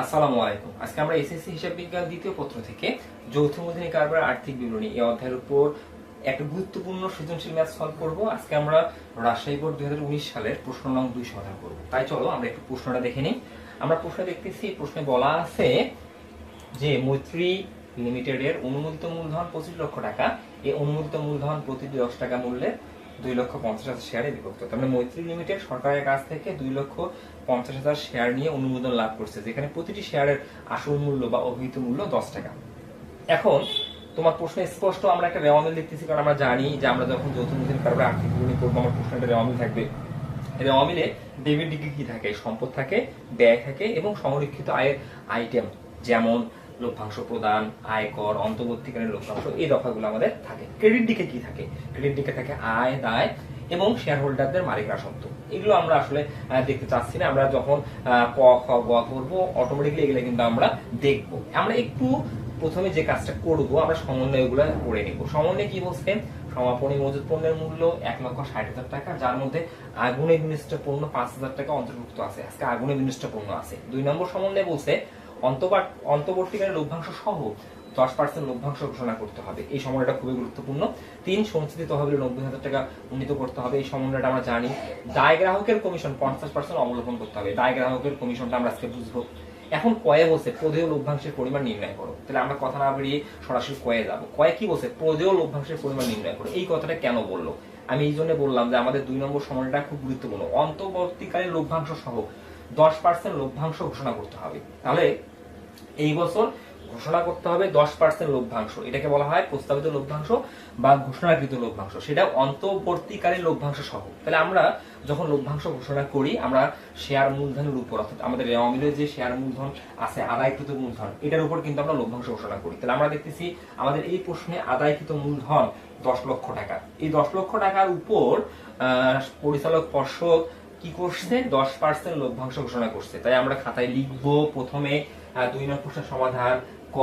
আসসালামু আলাইকুম। আজকে আমরা এসএসসি হিসাব বিজ্ঞান দ্বিতীয় পত্র থেকে যৌথ মূলধনী কারবার আর্থিক বিবরণী এই অধ্যায়ের উপর একটা গুরুত্বপূর্ণ সৃজনশীল ম্যাথ সলভ করব। আজকে আমরা রাজশাহী বোর্ড দুই হাজার উনিশ সালের প্রশ্ন নং দুই সমাধান করব। তাই চলো আমরা একটু প্রশ্নটা দেখে নিই। আমরা প্রশ্ন দেখতেছি প্রশ্নে বলা আছে যে মৈত্রী লিমিটেডের অনুমোদিত মূলধন পঁচিশ লক্ষ টাকা, এই অনুমোদিত মূলধন প্রতিটি দশ টাকা মূল্যে দুই লক্ষ পঞ্চাশ হাজার শেয়ারে বিভক্ত। তার মানে মৈত্রী লিমিটেড সরকারের কাছ থেকে দুই লক্ষ পঞ্চাশ হাজার শেয়ার নিয়ে অনুমোদন লাভ করছে, যেখানে প্রতিটি শেয়ারের আসল মূল্য বা অভিহিত মূল্য দশ টাকা। এখন তোমার প্রশ্ন স্পষ্ট, আমরা একটা রেওয়ামিল দেখতেছি, কারণ আমরা জানি যে আমরা যখন যৌথ মূলধন কারবার আর্থিক বিবরণী করব আমার প্রশ্নে একটা রেওয়ামিল থাকবে। রেওয়ামিলে ডেবিট দিকে কি থাকে? সম্পদ থাকে, ব্যয় থাকে এবং সংরক্ষিত আয়ের আইটেম যেমন লভ্যাংশ প্রদান, আয়কর, অন্তর্বর্তীকালীন লভ্যাংশ এই দফাগুলো আমাদের থাকে। ক্রেডিট দিকে কি থাকে? ক্রেডিট দিকে থাকে আয়, দায় এবং শেয়ার হোল্ডারদের মালিক রাজত্ব এগুলো আমরা আসলে দেখতে চাচ্ছি না। আমরা যখন ক, খ, গ করব অটোমেটিকলি এগুলো কিন্তু আমরা দেখব। আমরা একটু প্রথমে যে কাজটা করব, আমরা সমন্বয়গুলো করে নিব। সমন্বয় কি বলছেন সমাপনী মজুত পণ্যের মূল্য এক লক্ষ ষাট হাজার টাকা, যার মধ্যে আগুনে বিনিষ্ট পণ্য পাঁচ হাজার টাকা অন্তর্ভুক্ত আছে। আজকে আগুনে বিনিষ্ট পণ্য আছে। দুই নম্বর সমন্বয় বলছে অন্তর্বাট অন্তর্বর্তীকালীন লভ্যাংশ সহ দশ পার্সেন্ট লভ্যাংশ ঘোষণা করতে হবে। এই সময়টা খুবই গুরুত্বপূর্ণ। তিন সঞ্চিত তহবিলে নব্বই হাজার টাকা উন্নীত করতে হবে। এই সমন্বয়টা আমরা জানি, দায় গ্রাহকের কমিশন পঞ্চাশ পার্সেন্ট অবলম্বন করতে হবে। দায় গ্রাহকের কমিশনটা আমরা আজকে বুঝব। এখন কয়ে বসে প্রদেয় লভ্যাংশের পরিমাণ নির্ণয় করো। তাহলে আমরা কথা না বেরিয়ে সরাসরি কয়ে যাব। কয়ে কি বলছে প্রদেয় লভ্যাংশের পরিমাণ নির্ণয় করো। এই কথাটা কেন বলল? আমি এই জন্য বললাম যে আমাদের দুই নম্বর সময়টা খুব গুরুত্বপূর্ণ। অন্তর্বর্তীকালীন লভ্যাংশ সহ দশ পার্সেন্ট লভ্যাংশ ঘোষণা করতে হবে। তাহলে এই বছর ঘোষণা করতে হবে দশ পার্সেন্ট লভ্যাংশ। এটাকে বলা হয় প্রস্তাবিত লভ্যাংশ বা ঘোষণাকৃত লভ্যাংশ। সেটা অন্তর্বর্তীকালীন লভ্যাংশ সহ। তাহলে আমরা যখন লভ্যাংশ ঘোষণা করি, আমরা শেয়ার মূলধনের উপর, অর্থাৎ আমাদের রেওয়ামিলের যে শেয়ার মূলধন আছে, আদায়কৃত মূলধন, এটার উপর কিন্তু আমরা লভ্যাংশ ঘোষণা করি। তাহলে আমরা দেখতেছি আমাদের এই প্রশ্নে আদায়কৃত মূলধন দশ লক্ষ টাকা। এই দশ লক্ষ টাকার উপর পরিচালক পর্ষদ কি করছে? দশ পার্সেন্ট লভ্যাংশ ঘোষণা করছে। তাই আমরা খাতায় লিখব প্রথমে দুই নম্বর প্রশ্নের সমাধান, ক,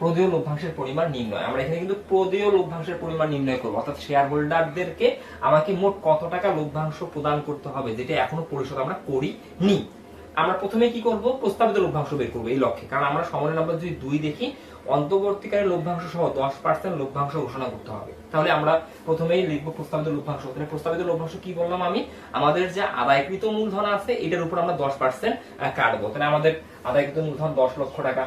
প্রদেয় লভ্যাংশের পরিমাণ নির্ণয়। আমরা এখানে কিন্তু প্রদেয় লভ্যাংশের পরিমাণ নির্ণয় করব। অর্থাৎ শেয়ার হোল্ডারদেরকে আমাকে মোট কত টাকা লভ্যাংশ প্রদান করতে হবে, যেটা এখনও পরিশোধ আমরা করি নি আমরা প্রথমে কি করব? প্রস্তাবিত লভ্যাংশ বের করব এই লক্ষ্যে। কারণ আমরা সময়ের নাম্বার যদি দুই দেখি অন্তর্বর্তীকালীন লভ্যাংশ সহ দশ পার্সেন্ট লভ্যাংশ ঘোষণা করতে হবে। তাহলে আমরা প্রথমেই লিখব প্রস্তাবিত লভ্যাংশ। তাহলে প্রস্তাবিত লভ্যাংশ কি বললাম আমি? আমাদের যে আদায়কৃত মূলধন আছে, এটার উপর আমরা দশ পার্সেন্ট কাটবো। তাহলে আমাদের আদায়কৃত মূলধন দশ লক্ষ টাকা।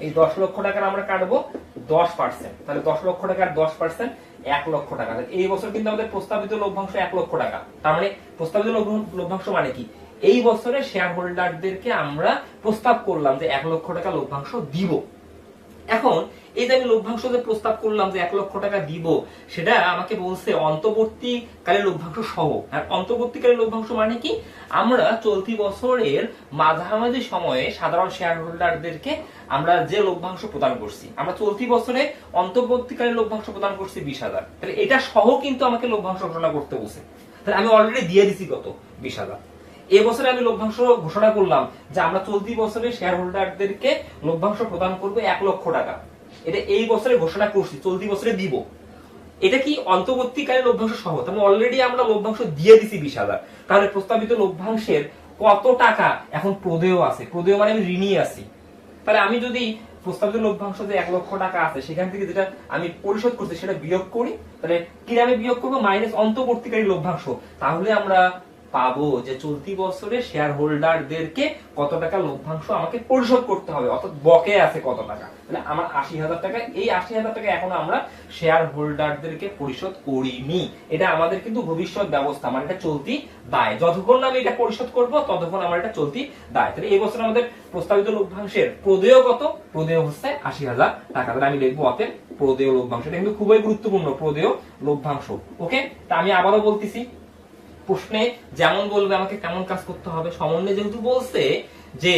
এই দশ লক্ষ টাকার আমরা কাটবো দশ পার্সেন্ট তাহলে দশ লক্ষ টাকার দশ পার্সেন্ট এক লক্ষ টাকা। এই বছর কিন্তু আমাদের প্রস্তাবিত লভ্যাংশ এক লক্ষ টাকা। তার মানে প্রস্তাবিত লভ্যাং- লভ্যাংশ মানে কি? এই বছরে শেয়ার হোল্ডারদেরকে আমরা প্রস্তাব করলাম যে এক লক্ষ টাকা লভ্যাংশ দিব। এখন এই যে আমি লভ্যাংশ যে প্রস্তাব করলাম যে এক লক্ষ টাকা দিব, সেটা আমাকে বলছে অন্তর্বর্তীকালে লভ্যাংশ সহ। আর অন্তর্বর্তীকালে লভ্যাংশ মানে কি? আমরা চলতি বছরের মাঝামাঝি সময়ে সাধারণ শেয়ার হোল্ডারদেরকে আমরা যে লভ্যাংশ প্রদান করছি, আমরা চলতি বছরে অন্তর্বর্তীকালে লভ্যাংশ প্রদান করছি বিশ হাজার। তাহলে এটা সহ কিন্তু আমাকে লভ্যাংশ ঘোষণা করতে বলছে। তাহলে আমি অলরেডি দিয়ে দিছি কত? বিশ হাজার। এবছরে আমি লভ্যাংশ ঘোষণা করলাম যে আমরা চলতি বছরে শেয়ার হোল্ডারদেরকে লভ্যাংশ প্রদান করব এক লক্ষ টাকা। এটা এই বছরে ঘোষণা করছি, চলতি বছরে দিব। এটা কি অন্তর্বর্তীকালে লভ্যাংশ সহ? তাহলে অলরেডি আমরা লভ্যাংশ দিয়ে দিছি বিশ হাজার। তাহলে প্রস্তাবিত লভ্যাংশের কত টাকা এখন প্রদেয় আছে? প্রদেয় মানে আমি ঋণী আছি। তাহলে আমি যদি প্রস্তাবিত লভ্যাংশ যে এক লক্ষ টাকা আছে, সেখান থেকে যেটা আমি পরিশোধ করছি, সেটা বিয়োগ করি, তাহলে কি আমি বিয়োগ করব? মাইনাস অন্তর্বর্তীকারী লভ্যাংশ। তাহলে আমরা পাবো যে চলতি বছরে শেয়ার হোল্ডারদেরকে কত টাকা লভ্যাংশ আমাকে পরিশোধ করতে হবে, অর্থাৎ বকে আছে কত টাকা। তাহলে আমার আশি হাজার টাকা, এই আশি হাজার টাকা এখন আমরা শেয়ার হোল্ডারদেরকে পরিশোধ করিনি। এটা আমাদের কিন্তু ভবিষ্যৎ ব্যবস্থা মানে এটা চলতি দায়। যতক্ষণ না আমি এটা পরিশোধ করব, ততক্ষণ আমার এটা চলতি দায়। তাহলে এই বছর আমাদের প্রস্তাবিত লভ্যাংশের প্রদেয় কত? প্রদেয় হচ্ছে আশি হাজার টাকা। তাহলে আমি লিখব অতএব প্রদেয় লভ্যাংশ। এটা কিন্তু খুবই গুরুত্বপূর্ণ, প্রদেয় লভ্যাংশ। ওকে তা আমি আবারও বলতেছি প্রশ্নে যেমন বলবে আমাকে কেমন কাজ করতে হবে, সমন্বয় যেহেতু বলছে যে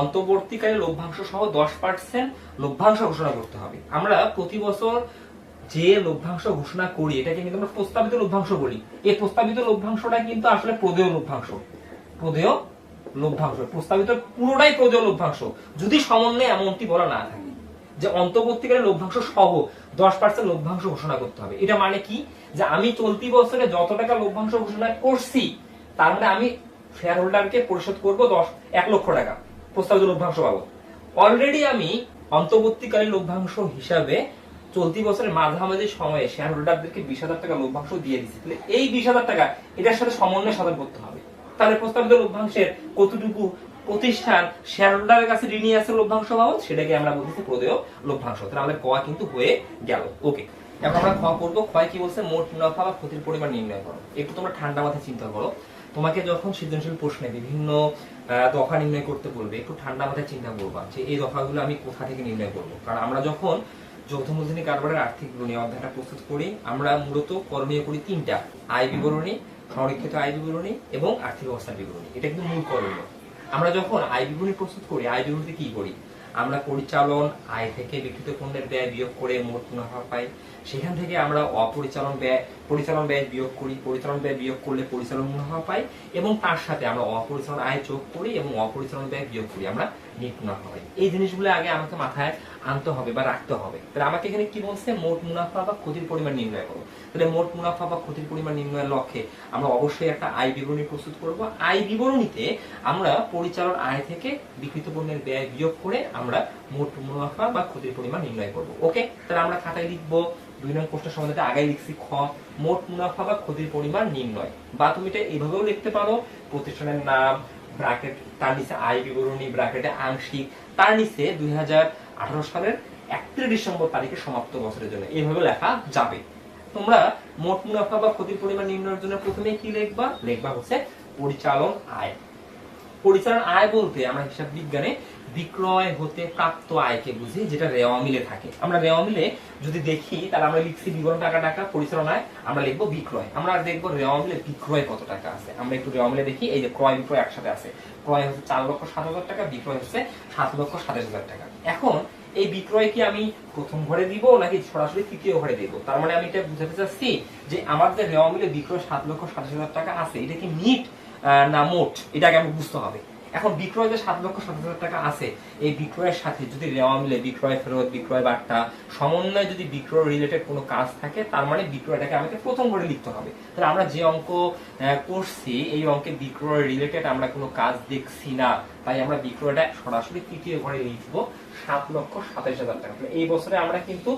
অন্তর্বর্তীকালে লভ্যাংশ সহ দশ পার্সেন্ট লভ্যাংশ ঘোষণা করতে হবে। আমরা প্রতি বছর যে লভ্যাংশ ঘোষণা করি, এটাকে কিন্তু আমরা প্রস্তাবিত লভ্যাংশ বলি। এই প্রস্তাবিত লভ্যাংশটা কিন্তু আসলে প্রদেয় লভ্যাংশ। প্রদেয় লভ্যাংশ। প্রস্তাবিত পুরোটাই প্রদেয় লভ্যাংশ। যদি সমন্বয়ে এমনটি বলা না থাকে, যে অন্তর্বর্তীকালে লভ্যাংশ সহ দশ পার্সেন্ট লভ্যাংশ ঘোষণা করতে হবে। এটা মানে কি? যে আমি চলতি বছরে যত টাকা লভ্যাংশ ঘোষণা করছি, তার মানে আমি শেয়ার হোল্ডারকে পরিশোধ করব দশ, এক লক্ষ টাকা প্রস্তাবিত লভ্যাংশ বাবদ। অলরেডি আমি অন্তর্বর্তীকালীন লভ্যাংশ হিসাবে চলতি বছরের মাঝামাঝি সময়ে শেয়ার হোল্ডারদেরকে বিশ হাজার টাকা লভ্যাংশ দিয়ে দিচ্ছি তাহলে এই বিশ হাজার টাকা এটার সাথে সমন্বয় সাধন করতে হবে। তাহলে প্রস্তাবিত লভ্যাংশের কতটুকু প্রতিষ্ঠান শেয়ার হোল্ডারের কাছে ঋণী আছে লভ্যাংশ বাবদ, সেটাকে আমরা বলতেছি প্রদেয় লভ্যাংশ। তাহলে আমাদের ক কিন্তু হয়ে গেল। ওকে, এখন আমরা খ করব। ক্ষয় কি বলছে? মোট মুনাফা বা ক্ষতির পরিমাণ নির্ণয় করো। একটু তোমরা ঠান্ডা মাথায় চিন্তা করো। তোমাকে যখন সৃজনশীল প্রশ্নে বিভিন্ন দফা নির্ণয় করতে বলবে, একটু ঠান্ডা মাথায় চিন্তা করবা যে এই দফাগুলো আমি কোথা থেকে নির্ণয় করব। কারণ আমরা যখন যৌথ মূলধনী কারবারের আর্থিক বিবরণী অধ্যায়টা প্রস্তুত করি, আমরা মূলত করণীয় করি তিনটা। আয় বিবরণী, সংরক্ষিত আয় বিবরণী এবং আর্থিক অবস্থার বিবরণী। এটা কিন্তু মূল করণীয়। আমরা যখন আয় বিবরণী প্রস্তুত করি আয় বিবরণীতে কি করি? আমরা পরিচালন, আয় থেকে বিকৃত পণ্যের ব্যয় বিয়োগ করে মোট মুনাফা পাই। সেখান থেকে আমরা অপরিচালন ব্যয়, পরিচালন ব্যয় বিয়োগ করি, পরিচালন ব্যয় বিয়োগ করলে পরিচালন মুনাফা পাই এবং তার সাথে আমরা অপরিচালন আয় যোগ করি এবং অপরিচালন ব্যয় বিয়োগ করি, আমরা নিট মুনাফা পাই। এই জিনিসগুলো আগে আমাকে মাথায় আনতে হবে বা রাখতে হবে। তাহলে আমাকে এখানে কি বলছে? মোট মুনাফা বা ক্ষতির পরিমাণ নির্ণয় করো। তাহলে মোট মুনাফা বা ক্ষতির পরিমাণ নির্ণয়ের লক্ষ্যে আমরা অবশ্যই একটা আয় বিবরণী প্রস্তুত করব। আয় বিবরণীতে আমরা পরিচালন আয় থেকে বিকৃত পণ্যের ব্যয় বিয়োগ করে আমরা মোট মুনাফা বা ক্ষতির পরিমাণ নির্ণয় করব। ওকে? তাহলে আমরা খাতায় লিখব দুই নং প্রশ্ন সমাধানটা আগে লিখছি, খ, মোট মুনাফা বা ক্ষতির পরিমাণ নির্ণয়। বা তুমি এটা এইভাবেও লিখতে পারো, প্রতিষ্ঠানের নাম ব্র্যাকেট তার নিচে আয় বিবরণী ব্র্যাকেটে আংশিক, তার নিচে দুই হাজার আঠারো সালের একত্রিশ ডিসেম্বর তারিখে সমাপ্ত বছরের জন্য। এইভাবে লেখা যাবে। তোমরা মোট মুনাফা বা ক্ষতির পরিমাণ নির্ণয়ের জন্য প্রথমে কি লিখবা? লিখবা হচ্ছে পরিচালন আয়। পরিচালন আয় বলতে আমরা হিসাব বিজ্ঞানে বিক্রয় হতে প্রাপ্ত আয়কে বুঝি, যেটা রেওয়া মিলে থাকে। আমরা রেওয়া মিলে যদি দেখি, তাহলে আমরা লিখছি বিবরণ টাকা টাকা, পরিচালন আয়, আমরা লিখব বিক্রয়। আমরা দেখব রেওয়া মিলে বিক্রয় কত টাকা আছে। আমরা একটু রেওয়া মিলে দেখি, এই যে ক্রয় বিক্রয় একসাথে আছে। ক্রয় হচ্ছে চার লক্ষ সাত হাজার টাকা, বিক্রয় হচ্ছে সাত লক্ষ সাতাশ হাজার টাকা। এখন এই বিক্রয় কি আমি প্রথম ঘরে দিব, নাকি সরাসরি তৃতীয় ঘরে দিব? তার মানে আমি এটা বুঝাতে চাচ্ছি যে আমার যে রেওয়া মিলে বিক্রয় সাত লক্ষ সাতাশ হাজার টাকা আছে, এটা কি নিট না, মোট, এটাকে আমি বুঝতে হবে। এখন বিক্রয় যে সাত লক্ষ সাত হাজার টাকা আছে, এই বিক্রয়ের সাথে যদি রেওয়া মিলে, বিক্রয় ফেরত, বিক্রয় বার্তা, সমন্বয়ে যদি বিক্রয় রিলেটেড কোনো কাজ থাকে, তার মানে বিক্রয়টাকে আমাকে প্রথম করে লিখতে হবে। তাহলে আমরা যে অঙ্ক করছি, এই অঙ্কে বিক্রয় রিলেটেড আমরা কোনো কাজ দেখছি না, তাই আমরা বিক্রয়টা সরাসরি তৃতীয় ঘরে লিখব সাত লক্ষ সাতাশ হাজার টাকা। এই বছরে আমরা কিন্তু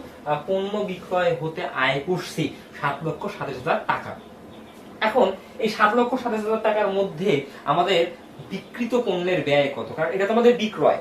পণ্য বিক্রয় হতে আয় করছি সাত লক্ষ সাতাশ হাজার টাকা। এখন এই সাত লক্ষ সাতাশ হাজার টাকার মধ্যে আমাদের বিকৃত পণ্যের ব্যয় কত? কারণ এটা তো আমাদের বিক্রয়।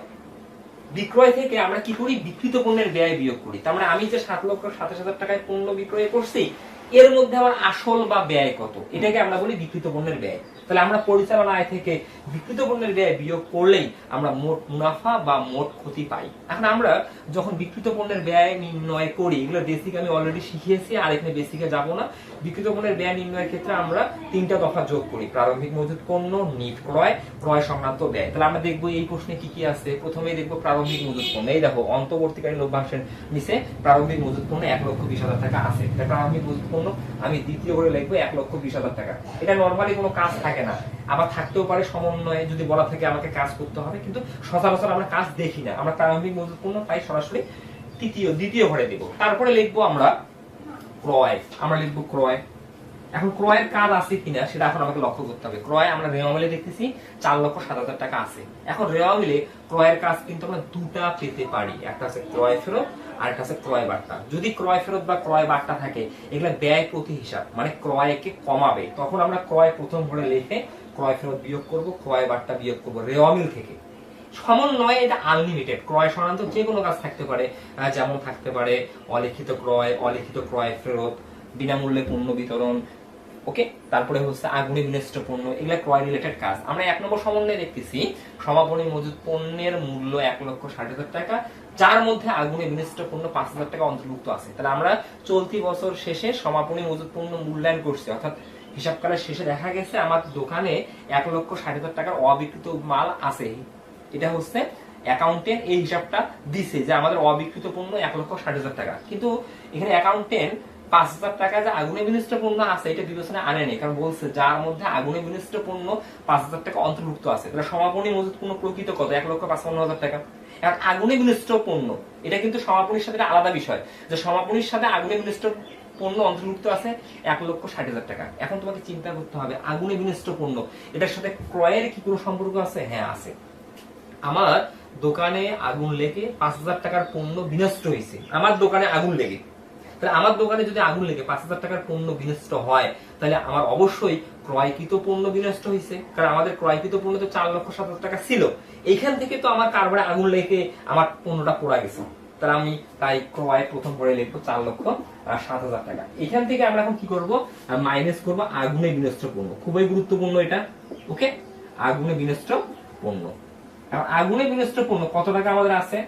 বিক্রয় থেকে আমরা কি করি? বিকৃত পণ্যের ব্যয় বিয়োগ করি। তার মানে আমি যে সাত লক্ষ সাতাশ হাজার টাকায় পণ্য বিক্রয় করছি এর মধ্যে আমার আসল বা ব্যয় কত? এটাকে আমরা বলি বিকৃত পণ্যের ব্যয়। তাহলে আমরা পরিচালনা আয় থেকে বিকৃত পণ্যের ব্যয় বিয়োগ করলেই আমরা মোট মুনাফা বা মোট ক্ষতি পাই। এখন আমরা যখন বিকৃত পণ্যের ব্যয় নির্ণয় করি, এগুলো বেসিক আমি অলরেডি শিখিয়েছি, আর এখানে বেসিকে যাব না। বিকৃত পণ্যের ব্যয় নির্ণয়ের ক্ষেত্রে আমরা তিনটা দফা যোগ করি। প্রারম্ভিক মজুত পণ্য, নিট ক্রয় ক্রয় সংক্রান্ত ব্যয়। তাহলে আমরা দেখব এই প্রশ্নে কি কি আছে। প্রথমেই দেখব প্রারম্ভিক মজুত পণ্য। এই দেখো, অন্তর্বর্তীকালীন লভ্যাংশের নিচে প্রারম্ভিক মজুত পণ্য এক লক্ষ বিশ হাজার টাকা আছে। প্রারম্ভিক মজুত আমি দ্বিতীয় করে লিখব এক লক্ষ বিশ হাজার টাকা। এটা নর্মালি কোনো কাজ থাকে না। আবার থাকতেও পারে সমন্বয়ে যদি বলা থাকে আমাকে কাজ করতে হবে, কিন্তু সচরাচর আমরা কাজ দেখি না। আমরা প্রারম্ভিক মজুত পণ্য তাই সরাসরি তৃতীয়, দ্বিতীয় ঘরে দেব। তারপরে লিখব আমরা ক্রয়। আমরা লিখব ক্রয়। এখন ক্রয়ের কাজ আছে কিনা সেটা এখন আমাকে লক্ষ্য করতে হবে। ক্রয় আমরা রেওয়া মিলে দেখতেছি চার লক্ষ সাত হাজার টাকা আছে। এখন রেওয়া মিলে ক্রয়ের কাজ কিন্তু আমরা দুটা পেতে পারি। একটা আছে ক্রয় ফেরত আর একটা আছে ক্রয় বার্তা। যদি ক্রয় ফেরত বা ক্রয় বার্তা থাকে, এগুলো ব্যয় প্রতি হিসাব মানে ক্রয়কে কমাবে, তখন আমরা ক্রয় প্রথম ঘরে লিখে ক্রয় ফেরত বিয়োগ করব, ক্রয় বার্তা বিয়োগ করব, রেওয়া মিল থেকে। সমন্বয় এটা আনলিমিটেড ক্রয় সংক্রান্ত যে কোনো কাজ থাকতে পারে যেমন থাকতে পারে অলিখিত ক্রয় অলিখিত ক্রয় ফেরত, বিনামূল্যে পণ্য বিতরণ, ওকে? তারপরে হচ্ছে আগুনে বিনষ্ট পণ্য, এগুলা ক্রয় রিলেটেড কাজ। আমরা এক নম্বর সমন্বয়ে দেখতেছি, সমাপনী মজুদ পণ্যের মূল্য এক লক্ষ ষাট হাজার টাকা যার মধ্যে আগুনে বিনষ্ট পণ্য পাঁচ হাজার টাকা অন্তর্ভুক্ত আছে। তাহলে আমরা চলতি বছর শেষে সমাপনী মজুদ পণ্য মূল্যায়ন করছি। অর্থাৎ হিসাবকালের শেষে দেখা গেছে আমার দোকানে এক লক্ষ ষাট হাজার টাকার অবিকৃত মাল আছে। এটা হচ্ছে অ্যাকাউন্টেন্ট এই হিসাবটা দিছে যে আমাদের অবিকৃত পণ্য এক লক্ষ ষাট হাজার টাকা। কিন্তু এখানে অ্যাকাউন্টেন্ট পাঁচ হাজার টাকা যে আগুনে বিনিষ্ট পণ্য আছে, এটা বিবেচনা আনেনি কারণ বলছে যার মধ্যে আগুনে বিনিষ্ট পণ্য পাঁচ হাজার টাকা অন্তর্ভুক্ত আছে। তাহলে সমাপনী মজুত পণ্য প্রকৃত কত? এক লক্ষ পাঁচপান্ন হাজার টাকা। এখন আগুনে বিনিষ্ট পণ্য এটা কিন্তু সমাপনীর সাথে আলাদা বিষয়। যে সমাপনীর সাথে আগুনে বিনিষ্ট পণ্য অন্তর্ভুক্ত আছে এক লক্ষ ষাট হাজার টাকা। এখন তোমাকে চিন্তা করতে হবে, আগুনে বিনিষ্ট পণ্য এটার সাথে ক্রয়ের কি কোনো সম্পর্ক আছে? হ্যাঁ আছে। আমার দোকানে আগুন লেগে পাঁচ হাজার টাকার পণ্য বিনষ্ট হয়েছে। আমার দোকানে আগুন লেগে। তাহলে আমার দোকানে যদি আগুন লেগে পাঁচ হাজার টাকার পণ্য বিনষ্ট হয়, তাহলে আমার অবশ্যই ক্রয়কৃত পণ্য বিনষ্ট হয়েছে। কারণ আমাদের ক্রয়কৃত পণ্য তো চার লক্ষ সাত হাজার টাকা ছিল। এইখান থেকে তো আমার কারবারে আগুন লেগে আমার পণ্যটা পোড়া গেছে। তাহলে আমি তাই ক্রয় প্রথম পরে লিখব চার লক্ষ সাত হাজার টাকা। এখান থেকে আমরা এখন কি করব? মাইনাস করব আগুনে বিনষ্ট পণ্য। খুবই গুরুত্বপূর্ণ এটা ওকে আগুনে বিনষ্ট পণ্য। এখন আগুনে বিনষ্ট পণ্য কত টাকা আমাদের আছে?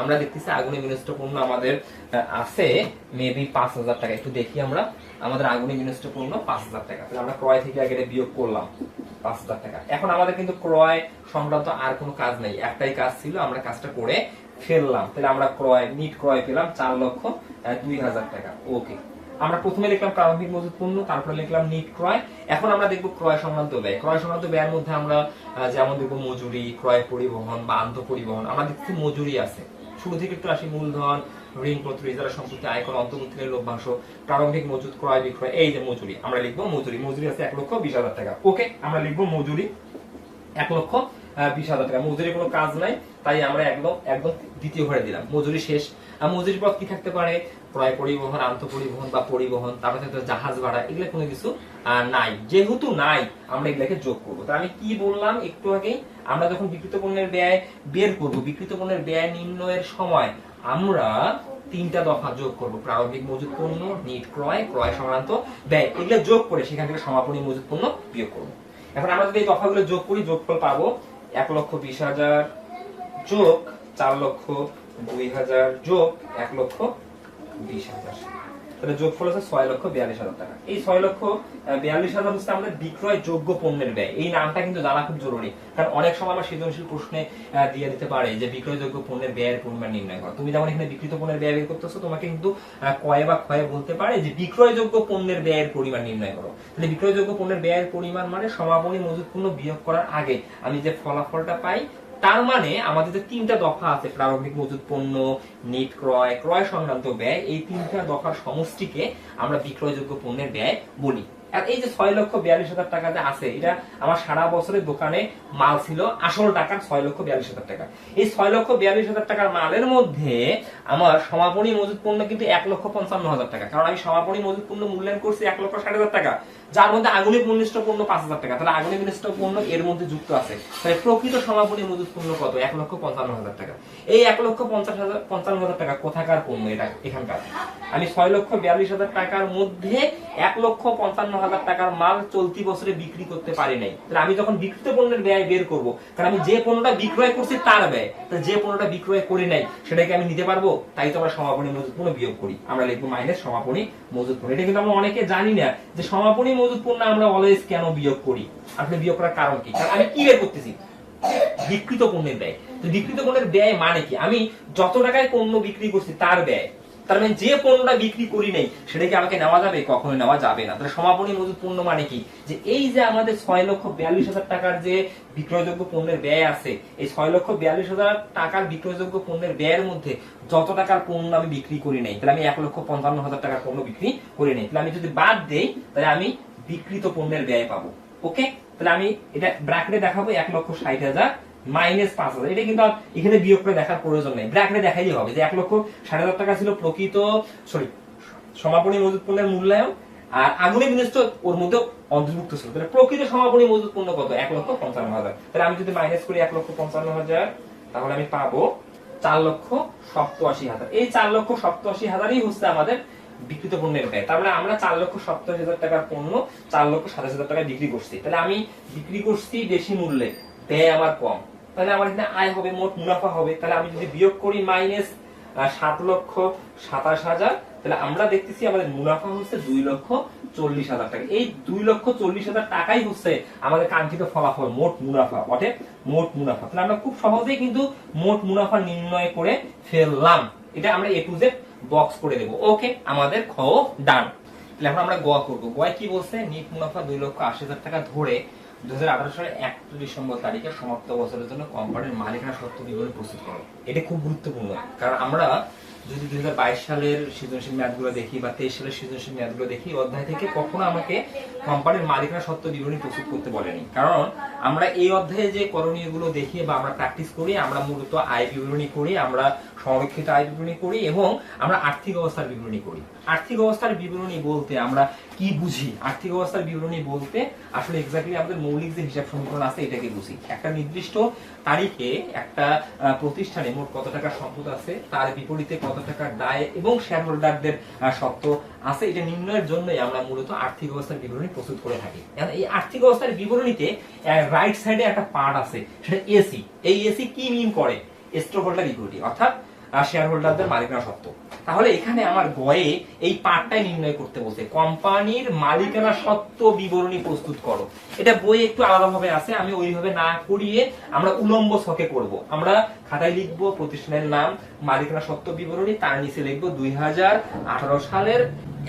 আমরা দেখতেছি আগুনে বিনষ্ট পণ্য আমাদের আছে মেবি পাঁচ হাজার টাকা। একটু দেখি আমরা। আমাদের আগুনে বিনষ্ট পণ্য পাঁচ হাজার টাকা। তাহলে আমরা ক্রয় থেকে আগে বিয়োগ করলাম পাঁচ হাজার টাকা। এখন আমাদের কিন্তু ক্রয় সংক্রান্ত আর কোনো কাজ নেই। একটাই কাজ ছিল, আমরা কাজটা করে ফেললাম। তাহলে আমরা ক্রয়, নিট ক্রয় পেলাম চার লক্ষ দুই হাজার টাকা। ওকে আমরা প্রথমে লিখলাম প্রারম্ভিক মজুত পণ্য তারপরে লিখলাম নিট ক্রয়। এখন আমরা দেখব ক্রয় সংক্রান্ত ব্যয়। ক্রয় সংক্রান্ত ব্যয়ের মধ্যে আমরা যেমন দেখব মজুরি, ক্রয় পরিবহন বা আন্ত পরিবহন। আমরা দেখছি মজুরি আছে। শুরু থেকে একটু আসি মূলধন ঋণপত্র ইজারা সম্পত্তি আয়কর অন্তর্ভুক্তির লভ্যাংশ প্রারম্ভিক মজুত ক্রয় বিক্রয়, এই যে মজুরি, আমরা লিখব মজুরি। মজুরি আছে এক লক্ষ বিশ হাজার টাকা। ওকে, আমরা লিখব মজুরি এক লক্ষ বিশ হাজার টাকা। মজুরি কোনো কাজ নাই, তাই আমরা একদম একদম দ্বিতীয় ঘরে দিলাম। মজুরি শেষ। মজুরি পথ কি থাকতে পারে? ক্রয় পরিবহন আন্ত পরিবহন বা পরিবহন, তারপরে থাকতে জাহাজ ভাড়া, এগুলো কোনো কিছু নাই। যেহেতু নাই, আমরা এগুলাকে যোগ করব। তা আমি কি বললাম একটু আগেই? আমরা যখন বিকৃত পণ্যের ব্যয় বের করব, বিকৃত পণ্যের ব্যয় নির্ণয়ের সময় আমরা তিনটা দফা যোগ করব। প্রারম্ভিক মজুদ পণ্য, নিট ক্রয় ক্রয় সংক্রান্ত ব্যয় এগুলো যোগ করে সেখান থেকে সমাপনী মজুদ পণ্য বিয়োগ করব। এখন আমরা যদি এই দফাগুলো যোগ করি, যোগফল পাবো এক লক্ষ বিশ হাজার যোগ চার লক্ষ দুই হাজার যোগ এক লক্ষ বিশ হাজার। তাহলে যোগফল হচ্ছে ছয় লক্ষ বিয়াল্লিশ হাজার টাকা। এই ছয় লক্ষ বিয়াল্লিশ হাজার হচ্ছে আমাদের বিক্রয় যোগ্য পণ্যের ব্যয়। এই নামটা কিন্তু জানা খুব জরুরি। কারণ অনেক সময় আমার সৃজনশীল প্রশ্নে দিয়ে দিতে পারে যে বিক্রয় যোগ্য পণ্যের ব্যয়ের পরিমাণ নির্ণয় করা। তুমি যেমন এখানে বিক্রিত পণ্যের ব্যয় বের করতেছো, তোমাকে কিন্তু কয়ে বা ক্ষয়ে বলতে পারে যে বিক্রয় যোগ্য পণ্যের ব্যয়ের পরিমাণ নির্ণয় করো। তাহলে বিক্রয় যোগ্য পণ্যের ব্যয়ের পরিমাণ মানে সমাপনী মজুত পণ্য বিয়োগ করার আগে আমি যে ফলাফলটা পাই তার মানে আমাদের যে তিনটা দফা আছে, প্রারম্ভিক মজুত পণ্য, নেট ক্রয় ক্রয় সংক্রান্ত ব্যয়, এই তিনটা দফার সমষ্টিকে আমরা বিক্রয়যোগ্য পণ্যের ব্যয় বলি। আর এই যে ছয় লক্ষ বিয়াল্লিশ হাজার টাকা যে আছে, এটা আমার সারা বছরের দোকানে মাল ছিল আসল টাকা ছয় লক্ষ বিয়াল্লিশ হাজার টাকা। এই ছয় লক্ষ বিয়াল্লিশ হাজার টাকার মালের মধ্যে আমার সমাপনী মজুত পণ্য কিন্তু এক লক্ষ পঞ্চান্ন হাজার টাকা। কারণ আমি সমাপনী মজুত পণ্য মূল্যায়ন করছি এক লক্ষ ষাট হাজার টাকা। যার মধ্যে আগুনিক মূল্যনিষ্ঠ পণ্য পাঁচ হাজার টাকা। তাহলে আগুনিক মূল্যনিষ্ঠ পণ্য এর মধ্যে যুক্ত আছে। তাহলে প্রকৃত সমাপনী মজুত পণ্য কত? এক লক্ষ পঞ্চান্ন হাজার টাকা। এই এক লক্ষ পঞ্চাশ হাজার, পঞ্চান্ন হাজার টাকা কোথাকার পণ্য এটা এখানকার? আমি ছয় লক্ষ বিয়াল্লিশ হাজার টাকার মধ্যে এক লক্ষ পঞ্চান্ন হাজার টাকার মাল চলতি বছরে বিক্রি করতে পারি নাই। তাহলে আমি যখন বিক্রিত পণ্যের ব্যয় বের করব কারণ আমি যে পণ্যটা বিক্রয় করছি তার ব্যয়। তাহলে যে পণ্যটা বিক্রয় করি নাই, সেটাকে আমি নিতে পারব? তাই তো আমরা সমাপনী মজুত পণ্য বিয়োগ করি। আমরা লিখব মাইনাস সমাপনী মজুত পণ্য এটা কিন্তু আমরা অনেকে জানি না যে সমাপনী পণ্য আমরা অলওয়েজ কেন বিয়োগ করি? আসলে বিয়োগ করার কারণ কি? আমি কি বের করতেছি? বিকৃত পণ্যের ব্যয়। তো বিকৃত পণ্যের ব্যয় মানে কি? আমি যত টাকায় পণ্য বিক্রি করছি, তার ব্যয়। তার মানে যে পণ্যটা বিক্রি করি নাই সেটাকে আমাকে নেওয়া যাবে? কখনো নেওয়া যাবে না। তাহলে সমাপনী মজুত পণ্য মানে কি? যে এই যে আমাদের ছয় লক্ষ বিয়াল্লিশ হাজার টাকার যে বিক্রয়যোগ্য পণ্যের ব্যয় আছে, এই ছয় লক্ষ বিয়াল্লিশ হাজার টাকার বিক্রয়যোগ্য পণ্যের ব্যয়ের মধ্যে যত টাকার পণ্য আমি বিক্রি করি নাই, তাহলে আমি এক লক্ষ পঞ্চান্ন হাজার টাকার পণ্য বিক্রি করি নাই। তাহলে আমি যদি বাদ দেই, তাহলে আমি বিকৃত পণ্যের ব্যয় পাবো। ওকে তাহলে আমি এটা ব্র্যাকেটে দেখাবো এক লক্ষ ষাট হাজার মাইনাস পাঁচ হাজার। এটা কিন্তু এখানে বিয়োগ করে দেখার প্রয়োজন নেই। ব্র্যাকেটে দেখাইলেই হবে যে এক লক্ষ ষাট হাজার টাকা ছিল প্রকৃত সরি সমাপনী মজুত পণ্যের মূল্যায়ন আর আগুনে বিনষ্ট ওর মধ্যে অন্তর্ভুক্ত ছিল। তাহলে প্রকৃত সমাপনী মজুত পণ্য কত? এক লক্ষ পঞ্চান্ন হাজার। তাহলে আমি যদি মাইনাস করি এক লক্ষ পঞ্চান্ন হাজার, তাহলে আমি পাবো চার লক্ষ সপ্তআশি হাজার। এই চার লক্ষ সপ্তআশি হাজারই হচ্ছে আমাদের বিক্রিত পণ্যের ব্যয় তার মানে আমরা চার লক্ষ সপ্তাশ হাজার টাকার পণ্য চার লক্ষ সাতাশ হাজার টাকায় বিক্রি করছি। তাহলে আমি বিক্রি করছি বেশি মূল্যে ব্যয় আমার কম। তাহলে আমার এখানে আয় হবে, মোট মুনাফা হবে। তাহলে আমি যদি বিয়োগ করি মাইনাস সাত লক্ষ সাতাশ হাজার, তাহলে আমরা দেখতেছি আমাদের মুনাফা হচ্ছে দুই লক্ষ চল্লিশ হাজার টাকা। এই দুই লক্ষ চল্লিশ হাজার টাকাই হচ্ছে আমাদের কাঙ্ক্ষিত ফলাফল, মোট মুনাফা। অর্থাৎ মোট মুনাফা। তাহলে আমরা খুব সহজেই কিন্তু মোট মুনাফা নির্ণয় করে ফেললাম। এটা আমরা এ টু জেড বক্স করে দেবো। ওকে, আমাদের খ ডান তাহলে এখন আমরা গোয়া করব। গোয়ায় কি বলছে? নিট মুনাফা দুই লক্ষ আশি হাজার টাকা ধরে দু হাজার আঠারো সালের এক ডিসেম্বর তারিখে সমাপ্ত বছরের জন্য কোম্পানির মালিকানা সত্য বিবরণী প্রস্তুত করো। এটা খুব গুরুত্বপূর্ণ, কারণ আমরা যদি দুই হাজার বাইশ সালের সৃজনশীল ম্যাথগুলো দেখি বা তেইশ সালের সৃজনশীল ম্যাথগুলো দেখি অধ্যায় থেকে কখনো আমাকে কোম্পানির মালিকানা সত্ত্ব বিবরণী প্রস্তুত করতে বলেনি। কারণ আমরা এই অধ্যায়ে যে করণীয়গুলো দেখি বা আমরা প্র্যাকটিস করি, আমরা মূলত আয় বিবরণী করি, আমরা সংরক্ষিত আয় বিবরণী করি এবং আমরা আর্থিক অবস্থার বিবরণী করি। আর্থিক অবস্থার বিবরণী বলতে আমরা কি বুঝি? আর্থিক অবস্থার বিবরণী বলতে আসলে এক্স্যাক্টলি আমাদের মৌলিক যে হিসাব সমীকরণ আছে, এটাকে বুঝি। একটা নির্দিষ্ট তারিখে একটা প্রতিষ্ঠানে মোট কত টাকা সম্পদ আছে, তার বিপরীতে কত টাকা দায় এবং শেয়ার হোল্ডারদের শর্ত আছে। এটা নির্ণয়ের জন্যই আমরা মূলত আর্থিক অবস্থার বিবরণী প্রস্তুত করে থাকি। এই আর্থিক অবস্থার বিবরণীতে রাইট সাইডে একটা পার্ট আছে, সেটা এসি এই এসি কি মিন করে? স্টক হোল্ডার ইকুইটি অর্থাৎ শেয়ার হোল্ডারদের মালিকানা সত্ত্ব তাহলে এখানে আমার গয়ে এই পার্টটাই নির্ণয় করতে বলছে। কোম্পানির মালিকানা সত্ত্ব বিবরণী প্রস্তুত করো। এটা বই একটু আলাদাভাবে আছে, আমি ওইভাবে না করিয়ে আমরা উলম্ব ছকে করব আমরা খাতায় লিখব, প্রতিষ্ঠানের নাম, মালিকানা সত্ত্ব বিবরণী, তার নিচে লিখব দুই হাজার আঠারো সালের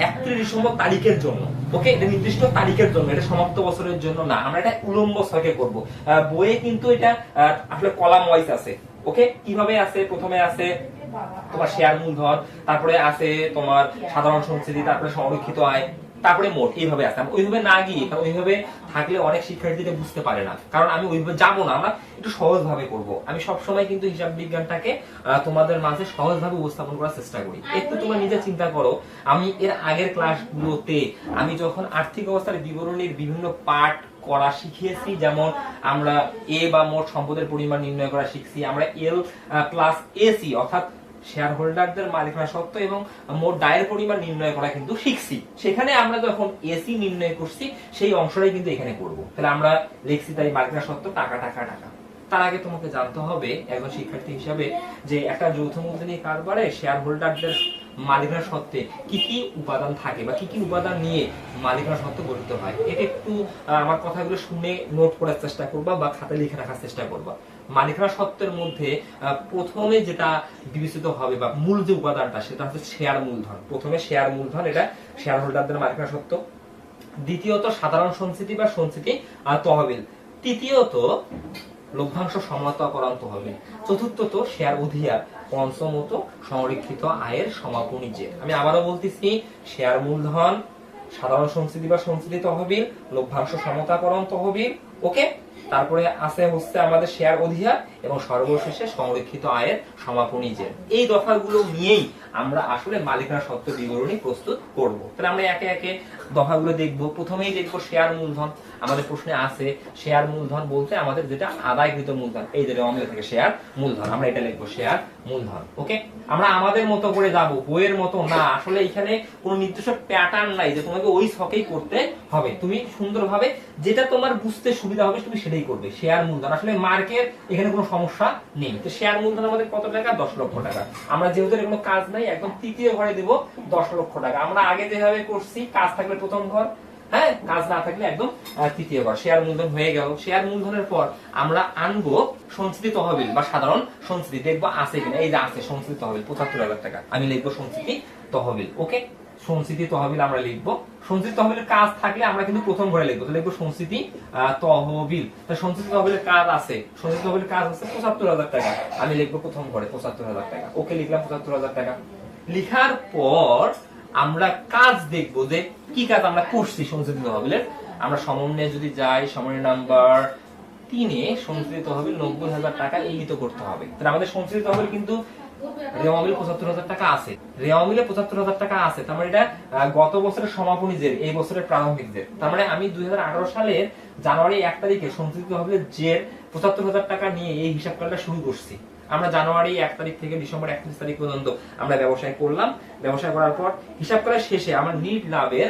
একত্রিশ ডিসেম্বর তারিখের জন্য। ওকে, এটা নির্দিষ্ট তারিখের জন্য, এটা সমাপ্ত বছরের জন্য না। আমরা এটা উলম্ব ছকে করব বইয়ে কিন্তু এটা আসলে কলাম ওয়াইজ আছে। ওকে? কীভাবে আছে? প্রথমে আছে তোমার শেয়ার মূলধন, তারপরে আছে তোমার সাধারণ সংস্কৃতি তারপরে সংরক্ষিত আয়। তারপরে মোট এইভাবে আছে আমি ওইভাবে না গিয়ে কারণ ওইভাবে থাকলে অনেক শিক্ষার্থীরা বুঝতে পারে না। কারণ আমি ওইভাবে যাব না আমরা একটু সহজ ভাবে করব। আমি সব সময় কিন্তু হিসাব বিজ্ঞানটাকে তোমাদের মাঝে সহজ ভাবে উপস্থাপন করার চেষ্টা করি। একটু তোমরা নিজে চিন্তা করো আমি এর আগের ক্লাসগুলোতে আমি যখন আর্থিক অবস্থার বিবরণীর বিভিন্ন পার্ট করা শিখিয়েছি যেমন আমরা এ বা মোট সম্পদের পরিমাণ নির্ণয় করা শিখছি আমরা এল প্লাস এসি অর্থাৎ শেয়ার হোল্ডারদের মালিকানা সত্ত্ব এবং মোট দায়ের পরিমাণ নির্ণয় করা কিন্তু শিখছি সেখানে আমরা যখন এসি নির্ণয় করছি, সেই অংশটাই কিন্তু এখানে করব। তাহলে আমরা লিখছি তাই মালিকানা সত্ত্ব টাকা টাকা টাকা। তার আগে তোমাকে জানতে হবে, একজন শিক্ষার্থী হিসাবে, যে একটা যৌথ মূলধনী কারবারে শেয়ার হোল্ডারদের মালিকানা সত্ত্বে কি কি উপাদান থাকে বা কি কি উপাদান নিয়ে মালিকানা সত্ত্ব গঠিত হয়। এটা একটু আমার কথাগুলো শুনে নোট করার চেষ্টা করবা বা খাতে লিখে রাখার চেষ্টা করবা। মালিকানা সত্ত্বের মধ্যে প্রথমে যেটা বিবেচিত হবে বা মূল যে উপাদানটা, সেটা হচ্ছে শেয়ার মূলধন। প্রথমে শেয়ার মূলধন, এটা শেয়ার হোল্ডারদের মালিকানা সত্ত্ব দ্বিতীয়ত, সাধারণ সঞ্চিতি বা সঞ্চিতি তহবিল। তৃতীয়ত, লভ্যাংশ সমান্তরাকরণ তহবিল। চতুর্থত শেয়ার অধিয়ার পঞ্চমত, সংরক্ষিত আয়ের সমাপনী জের আমি আবারও বলতেছি শেয়ার মূলধন, সাধারণ সঞ্চিতি বা সঞ্চিতি তহবিল, লভ্যাংশ সমতাকরণ তহবিল ওকে তারপরে আছে হচ্ছে আমাদের শেয়ার অধিকার এবং সর্বশেষে সংরক্ষিত আয়ের সমাপনী যে। এই দফাগুলো নিয়েই আমরা আসলে মালিকানা সত্ত্ব বিবরণী প্রস্তুত করব। তাহলে আমরা একে একে দফাগুলো দেখব। প্রথমেই দেখব শেয়ার মূলধন। আমাদের প্রশ্নে আছে, শেয়ার মূলধন বলতে আমাদের যেটা আদায়কৃত মূলধন, এই যে অমিল থেকে শেয়ার মূলধন, আমরা এটা লিখব শেয়ার মূলধন, ওকে? আমরা আমাদের মতো করে যাব, বইয়ের মতো না, আসলে এখানে কোনো নির্দিষ্ট প্যাটার্ন নাই যে তোমাকে ওই ছকেই করতে হবে। তুমি সুন্দরভাবে যেটা তোমার বুঝতে সুবিধা হবে তুমি সেটাই করবে, শেয়ার মূলধন। আসলে মার্কের এখানে কোনো সমস্যা নেই। তো শেয়ার মূলধন আমাদের কত টাকা? দশ লক্ষ টাকা। আমরা যেহেতু কোনো কাজ নাই একদম তৃতীয় ঘরে দিব দশ লক্ষ টাকা। আমরা আগে যেভাবে করছি, কাজ থাকলে প্রথম ঘর হ্যাঁ? কাজ না থাকলে একদম তৃতীয় ঘর। শেয়ার মূলধন হয়ে গেল। শেয়ার মূলধনের পর আমরা আনব সঞ্চিতি তহবিল, বা সাধারণ সঞ্চিতি। দেখব আছে কিনা। এই যে আছে, সঞ্চিতি তহবিল, পঁচাত্তর হাজার টাকা। আমি লিখব সঞ্চিতি তহবিল, ওকে? সঞ্চিতি তহবিল আমরা লিখব। সঞ্চিতি তহবিলের কাজ থাকলে আমরা কিন্তু প্রথম ঘরে লিখব। তো লিখব সঞ্চিতি তহবিল। তা সঞ্চিতি তহবিলের কাজ আছে। সঞ্চিতি তহবিলের কাজ আছে পঁচাত্তর হাজার টাকা। আমি লিখব প্রথম ঘরে পঁচাত্তর হাজার টাকা। ওকে, লিখলাম পঁচাত্তর হাজার টাকা। লিখার পর আমরা কাজ দেখব যে কি কাজ আমরা করছি সঞ্চিতি তহবিলের। আমরা সমন্বয়ে যদি যাই, সমন্বয় নাম্বার তিনে সঞ্চিতি তহবিল নব্বই হাজার টাকা ইঙ্গিত করতে হবে। তাহলে আমাদের সঞ্চিতি তহবিল কিন্তু পঁচাত্তর হাজার টাকা আছে। পঁচাত্তর হাজার টাকা আছে। তার মানে এটা গত বছরের সমাপনী জের এই বছরের প্রারম্ভিক জের তার মানে আমি দুই সালের জানুয়ারি এক তারিখে তহবিলের জের পঁচাত্তর হাজার টাকা নিয়ে এই হিসাব কালটা শুরু করছি। আমরা জানুয়ারি এক তারিখ থেকে ডিসেম্বর একত্রিশ তারিখ পর্যন্ত আমরা ব্যবসায় করলাম। ব্যবসায় করার পর হিসাব করার শেষে আমার নিট লাভের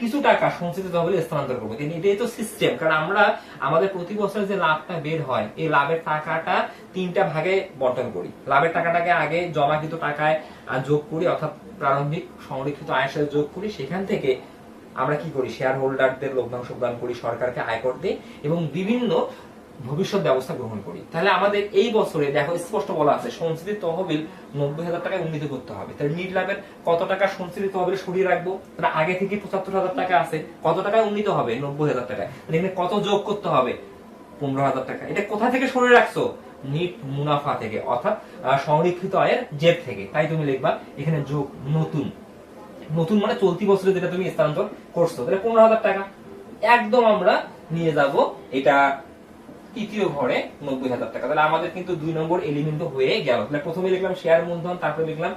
কিছু টাকা সঞ্চিত তহবিলে স্থানান্তর করব। কিন্তু এটাই তো সিস্টেম কারণ আমরা আমাদের প্রতি বছর যে লাভটা বের হয়, এই লাভের টাকাটা তিনটা ভাগে বন্টন করি। লাভের টাকাটাকে আগে জমাকৃত টাকায় যোগ করি, অর্থাৎ প্রারম্ভিক সংরক্ষিত আয়ের সাথে যোগ করি। সেখান থেকে আমরা কি করি? শেয়ার হোল্ডারদের লভ্যাংশ প্রদান করি, সরকারকে আয়কর দিই এবং বিভিন্ন ভবিষ্যৎ ব্যবস্থা গ্রহণ করি। তাহলে আমাদের এই বছরে, দেখো, স্পষ্ট বলা আছে সঞ্চিত তহবিল নব্বই হাজার টাকায় উন্নীত করতে হবে। তাহলে নিট লাভের কত টাকা সঞ্চিত তহবিল সরিয়ে রাখব? তাহলে আগে থেকে পঁচাত্তর হাজার টাকা আছে। কত টাকায় উন্নীত হবে? নব্বই হাজার টাকায়। এখানে কত যোগ করতে হবে? পনেরো হাজার টাকা। এটা কোথা থেকে সরিয়ে রাখছো? নিট মুনাফা থেকে, অর্থাৎ সংরক্ষিত আয়ের জের থেকে। তাই তুমি লিখবা, এখানে যোগ নতুন। নতুন মানে চলতি বছরে যেটা তুমি স্থানান্তর করছ। তাহলে পনেরো হাজার টাকা। একদম আমরা নিয়ে যাব এটা তৃতীয় ঘরে নব্বই হাজার টাকা। তাহলে আমাদের কিন্তু দুই নম্বর এলিমেন্ট হয়ে গেল। তাহলে প্রথমে লিখলাম শেয়ার মূলধন, তারপরে লিখলাম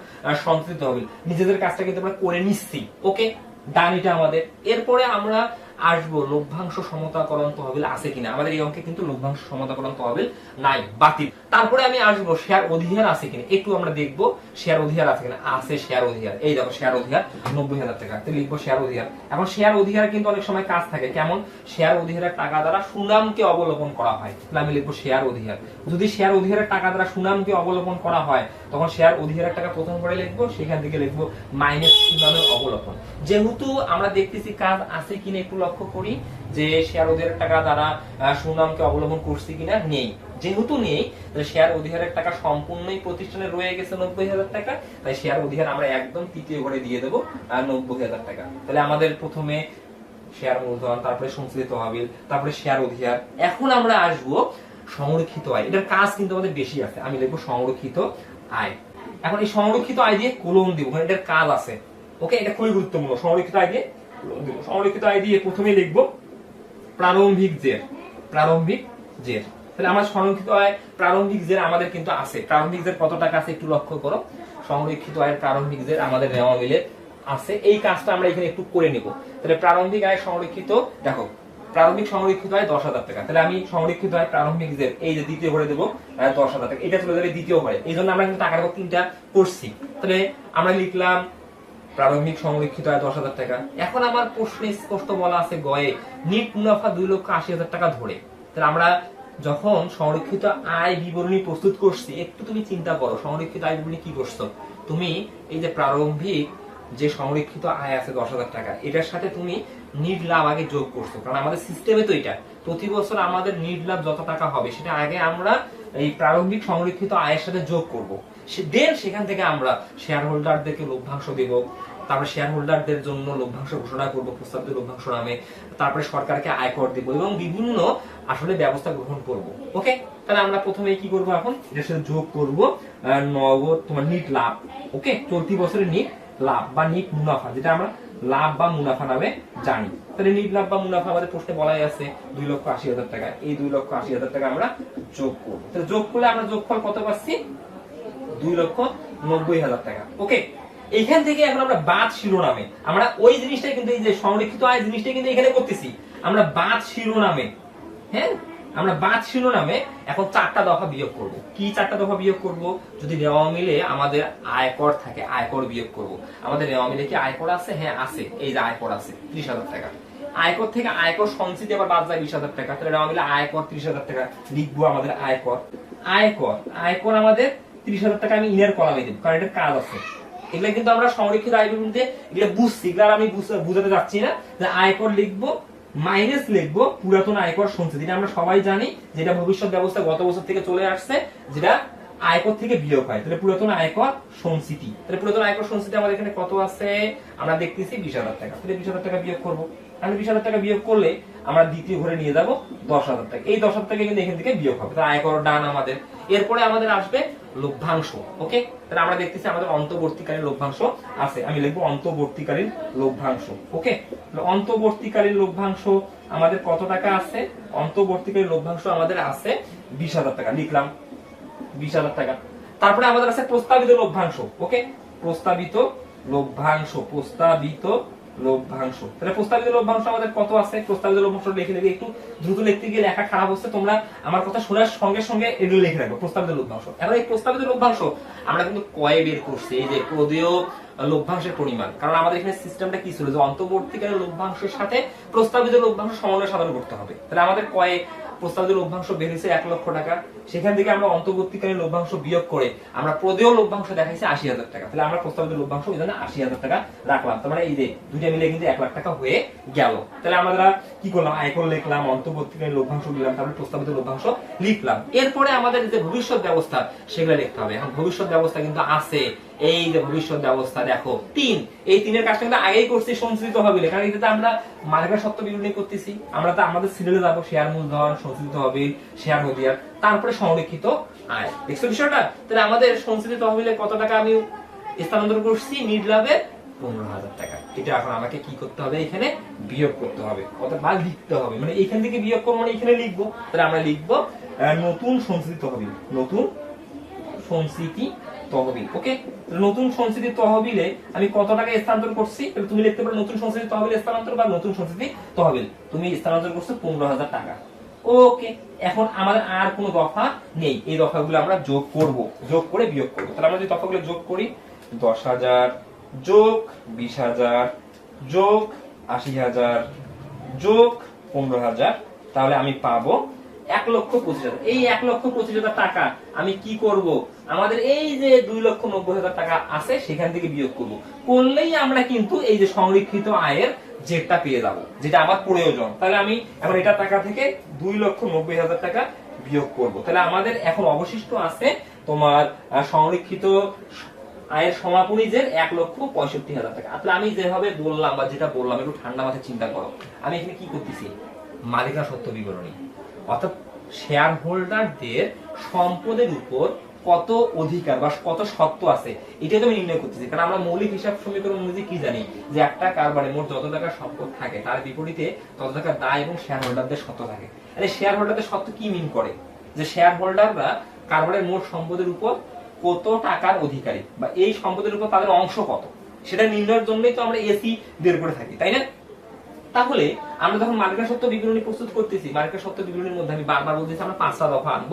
সঞ্চিত তহবিল। নিজেদের কাজটা কিন্তু আমরা করে নিচ্ছি ওকে ডান এটা আমাদের। এরপরে আমরা আসব, লভ্যাংশ সমতাকরণ তহবিল আছে কিনা? আমাদের এই অঙ্কে কিন্তু লভ্যাংশ সমতাকরণ তহবিল নাই, বাতিল। তারপরে আমি আসব, শেয়ার অধিকার আছে কিনা? একটু আমরা দেখব, শেয়ার অধিকার আছে কিনা? আছে শেয়ার অধিকার এই দেখো, শেয়ার অধিকার নব্বই হাজার টাকা। তো লিখব শেয়ার অধিকার এখন শেয়ার অধিকার কিন্তু অনেক সময় কাজ থাকে। কেমন? শেয়ার অধিকারের টাকা দ্বারা সুনামকে অবলোকন করা হয়। তাহলে আমি লিখব শেয়ার অধিকার যদি শেয়ার অধিকারের টাকা দ্বারা সুনামকে অবলোকন করা হয়, তখন শেয়ার অধিকারের টাকা প্রথম করে লিখব, সেখান থেকে লিখব মাইনাস সুনামের অবলোকন যেহেতু আমরা দেখতেছি কাজ আছে কিনা একটু লক্ষ্য করি যে শেয়ার অধিকারের টাকা আহ, সুনামকে অবলম্বন করছি কিনা নেই। যেহেতু নেই শেয়ার অধিকারের টাকা সম্পূর্ণই প্রতিষ্ঠানে রয়ে গেছে নব্বই হাজার টাকা তাই শেয়ার অধিকার আমরা একদম তৃতীয় ঘরে দিয়ে দেবো নব্বই হাজার টাকা। তাহলে আমাদের প্রথমে শেয়ার মূলধন তারপরে সঞ্চিত তহবিল তারপরে শেয়ার অধিকার। এখন আমরা আসব সংরক্ষিত আয়। এটার কাজ কিন্তু আমাদের বেশি আছে। আমি লিখব সংরক্ষিত আয়। এখন এই সংরক্ষিত আয় দিয়ে কলম দিব কারণ এটার কাজ আছে। ওকে এটা খুবই গুরুত্বপূর্ণ। সংরক্ষিত আয় দিয়ে সংরক্ষিত আয় দিয়ে প্রথমে লিখব প্রারম্ভিক জের প্রারম্ভিক জের। তাহলে আমার সংরক্ষিত আয় প্রারম্ভিক জের আমাদের কিন্তু আছে। প্রারম্ভিক জের কত টাকা আছে একটু লক্ষ্য করো। সংরক্ষিত আয়ের প্রারম্ভিক জের আমাদের নেওয়া মিলে আছে। এই কাজটা আমরা এখানে একটু করে নেব। তাহলে প্রারম্ভিক আয় সংরক্ষিত, দেখো, প্রারম্ভিক সংরক্ষিত আয় দশ হাজার টাকা। তাহলে আমি সংরক্ষিত আয় প্রারম্ভিক জের, এই যে দ্বিতীয় ঘরে দেবো দশ হাজার টাকা। এটা চলে যাবে দ্বিতীয় ঘরে। এই জন্য আমরা কিন্তু টাকার তিনটা করছি। তাহলে আমরা লিখলাম প্রারম্ভিক সংরক্ষিত আয় দশ হাজার টাকা। এখন আমার প্রশ্নে স্পষ্ট বলা আছে গয়ে, নিট মুনাফা দুই লক্ষ আশি হাজার টাকা ধরে। তাহলে আমরা যখন সংরক্ষিত আয় বিবরণী প্রস্তুত করছি, একটু তুমি চিন্তা করো, সংরক্ষিত আয় বিবরণী কি করছ? তুমি এই যে প্রারম্ভিক যে সংরক্ষিত আয় আছে দশ হাজার টাকা, এটার সাথে তুমি নিট লাভ আগে যোগ করছ। কারণ আমাদের সিস্টেমে তো এটা। প্রতি বছর আমাদের নিট লাভ যত টাকা হবে, সেটা আগে আমরা এই প্রারম্ভিক সংরক্ষিত আয়ের সাথে যোগ করব। দেন সেখান থেকে আমরা শেয়ার হোল্ডারদেরকে লভ্যাংশ দেব তারপরে শেয়ার হোল্ডারদের জন্য লভ্যাংশ ঘোষণা করব, প্রস্তাবিত লভ্যাংশ নামে, তারপরে সরকারকে আয়কর দেব এবং বিভিন্ন আসলে ব্যবস্থা গ্রহণ করব ওকে তাহলে আমরা প্রথমে কি করব এখন? এটার যোগ করব নগদ তোমার নিট লাভ ওকে চলতি বছরের নিট লাভ বা নিট মুনাফা, যেটা আমরা লাভ বা মুনাফা নামে জানি। তাহলে নিট লাভ বা মুনাফা আমাদের প্রশ্নে বলাই আছে দুই লক্ষ আশি হাজার টাকা, এই দুই লক্ষ আশি হাজার টাকা আমরা যোগ করব। তাহলে যোগ করলে আমরা যোগফল কত পাচ্ছি? দুই লক্ষ নব্বই হাজার টাকা ওকে এখান থেকে এখন আমরা বাদ শিরোনামে, আমরা ওই জিনিসটাই কিন্তু এই যে সংরক্ষিত আয় জিনিসটাই কিন্তু এখানে করতেছি। আমরা বাদ শিরোনামে হ্যাঁ? আমরা বাদ শিরোনামে এখন চারটা দফা বিয়োগ করব। কি চারটা দফা বিয়োগ করব? যদি নেওয়া মিলে আমাদের আয়কর থাকে, আয়কর বিয়োগ করব। আমাদের নেওয়া মিলে কি আয়কর আছে? হ্যাঁ আছে। এই যে আয়কর আছে, ত্রিশ হাজার টাকা। আয়কর থেকে আয়কর সঞ্চিতি আবার বাদ যায় বিশ হাজার টাকা। তাহলে নেওয়া মিলে আয়কর ত্রিশ হাজার টাকা লিখব আমাদের আয়কর। আয়কর আয়কর আমাদের ত্রিশ হাজার টাকা আমি ইনের কলামে দেবো, কারণ এটা কাজ আছে। এগুলা কিন্তু আমরা সংরক্ষিত আয় বিবরণীতে এগুলো বুঝছি। এগুলো আমি বুঝাতে যাচ্ছি না। যে আয়কর লিখব মাইনাস লিখব, পুরাতন আয়কর সঞ্চিতি এটা আমরা সবাই জানি যেটা ভবিষ্যৎ ব্যবস্থা গত বছর থেকে চলে আসছে, যেটা আয়কর থেকে বিয়োগ হয়। তাহলে পুরাতন আয়কর সঞ্চিতি তাহলে পুরাতন আয়কর সঞ্চিতি আমাদের এখানে কত আছে? আমরা দেখতেছি বিশ হাজার টাকা। তাহলে বিশ হাজার টাকা বিয়োগ করব। আমি বিশ হাজার টাকা বিয়োগ করলে আমরা দ্বিতীয় ঘরে নিয়ে যাব দশ হাজার টাকা। এই দশ হাজার টাকা কিন্তু এখান থেকে বিয়োগ হবে। তাহলে আয়কর ডান আমাদের। এরপরে আমাদের আসবে লভ্যাংশ, ওকে? তাহলে আমরা দেখতেছি আমাদের অন্তর্বর্তীকালীন লভ্যাংশ আছে। আমি লিখব অন্তর্বর্তীকালীন লভ্যাংশ, ওকে? অন্তর্বর্তীকালীন লভ্যাংশ আমাদের কত টাকা আছে? অন্তর্বর্তীকালীন লভ্যাংশ আমাদের আছে বিশ হাজার টাকা, লিখলাম বিশ হাজার টাকা। তারপরে আমাদের আছে প্রস্তাবিত লভ্যাংশ, ওকে? প্রস্তাবিত লভ্যাংশ, প্রস্তাবিত লভ্যাংশ তাহলে প্রস্তাবিত লভ্যাংশ আমাদের কত আছে? প্রস্তাবিত লভ্যাংশ লিখে লিখে একটু দ্রুত লিখতে গিয়ে লেখা খারাপ হচ্ছে, তোমরা আমার কথা শোনার সঙ্গে সঙ্গে এগুলো লিখে রাখব প্রস্তাবিত লভ্যাংশ এখন এই প্রস্তাবিত লভ্যাংশ আমরা কিন্তু কয়ে বের করছি, এই যে প্রদেয় লভ্যাংশের পরিমাণ। কারণ আমাদের এখানে সিস্টেমটা কি ছিল? যে অন্তর্বর্তীকালীন লভ্যাংশের সাথে প্রস্তাবিত লভ্যাংশ সমন্বয় সাধন করতে হবে। তাহলে আমাদের কয়ে প্রস্তাবিত লভ্যাংশ বেরিয়েছে এক লক্ষ টাকা। সেখান থেকে আমরা অন্তর্বর্তীকালীন লভ্যাংশ বিয়োগ করে আমরা প্রদেয় লভ্যাংশ দেখাইছি আশি হাজার টাকা। তাহলে আমরা প্রস্তাবিত লভ্যাংশ ওই জন্য আশি হাজার টাকা রাখলাম। তার মানে এই যে দুইটা মিলে কিন্তু এক লাখ টাকা হয়ে গেল। তাহলে আমরা কি করলাম? আয়কর লিখলাম, অন্তর্বর্তীকালীন লভ্যাংশ দিলাম তারপরে প্রস্তাবিত লভ্যাংশ লিখলাম। এরপরে আমাদের যে ভবিষ্যৎ ব্যবস্থা, সেগুলো লিখতে হবে। এখন ভবিষ্যৎ ব্যবস্থা কিন্তু আছে। এই যে ভবিষ্যৎ ব্যবস্থা, দেখো, তিন। এই তিনের কাজটা কিন্তু আগেই করছি সঞ্চিত হবে কারণ এটাতে আমরা মালিকার সত্ত্ব বিবরণী করতেছি। আমরা তো আমাদের সিরিয়ালে যাব, শেয়ার মূলধন সঞ্চিত হবে, শেয়ার হদিয়ার। তারপরে সংরক্ষিত আয়। দেখছ বিষয়টা? তাহলে আমাদের সঞ্চিত তহবিলে কত টাকা আমি স্থানান্তর করছি? নিট লাভে পনেরো হাজার টাকা। এটা এখন আমাকে কি করতে হবে? এখানে বিয়োগ করতে হবে। বা লিখতে হবে। মানে এখান থেকে বিয়োগ করব মানে এখানে লিখব। তাহলে আমরা লিখব নতুন তহবিল। নতুন সঞ্চিতি তহবিল। ওকে? নতুন সঞ্চিতি তহবিলে আমি কত টাকা স্থানান্তর করছি? তুমি লিখতে পারো নতুন সঞ্চিতি তহবিল স্থানান্তর বা নতুন সঞ্চিতি তহবিল। তুমি স্থানান্তর করছ পনেরো হাজার টাকা। ওকে, এখন আমাদের আর কোনো দফা নেই। এই দফাগুলো আমরা যোগ করব, যোগ করে বিয়োগ করব। তাহলে আমরা যদি দফাগুলো যোগ করি, দশ হাজার যোগ বিশ হাজার যোগ আশি হাজার যোগ পনেরো হাজার, তাহলে আমি পাবো এক লক্ষ পঁচিশ হাজার। এই এক লক্ষ পঁচিশ হাজার টাকা আমি কি করব? আমাদের এই যে দুই লক্ষ নব্বই হাজার টাকা আছে, সেখান থেকে বিয়োগ করব। করলেই আমরা কিন্তু এই যে সংরক্ষিত আয়ের জেটটা পেয়ে যাব, যেটা আমার প্রয়োজন। তাহলে আমি এখন এটা টাকা থেকে দুই লক্ষ নব্বই হাজার টাকা বিয়োগ করব। তাহলে আমাদের এখন অবশিষ্ট আছে তোমার সংরক্ষিত আয়ের সমাপনী যে এক লক্ষ পঁয়ষট্টি হাজার টাকা। তাহলে আমি যেভাবে বললাম বা যেটা বললাম, একটু ঠান্ডা মাথায় চিন্তা করো। আমি এখানে কি করতেছি? মালিকা সত্য বিবরণী। অর্থাৎ শেয়ার হোল্ডারদের সম্পদের উপর কত অধিকার বা কত সত্ত্ব আছে এটা তো আমি নির্ণয় করতেছি। কারণ আমরা মৌলিক হিসাব সমীকরণ অনুযায়ী কি জানি যে একটা কারবারে মোট যত টাকা সম্পদ থাকে, তার বিপরীতে তত টাকা দায় এবং শেয়ার হোল্ডারদের সত্ত্ব থাকে। আরে শেয়ার হোল্ডারদের সত্ত্ব কি মিন করে? যে শেয়ার হোল্ডাররা কারবারের মোট সম্পদের উপর কত টাকার অধিকারী বা এই সম্পদের উপর তাদের অংশ কত? সেটা নির্ণয়ের জন্যই তো আমরা এসি বের করে থাকি, তাই না? তাহলে আমরা যখন মার্কা সত্য বিবরণী প্রস্তুত করতেছি মার্কা সত্য বিবরণীর মধ্যে আমি বারবার বলতেছি, আমরা পাঁচটা দফা আনব।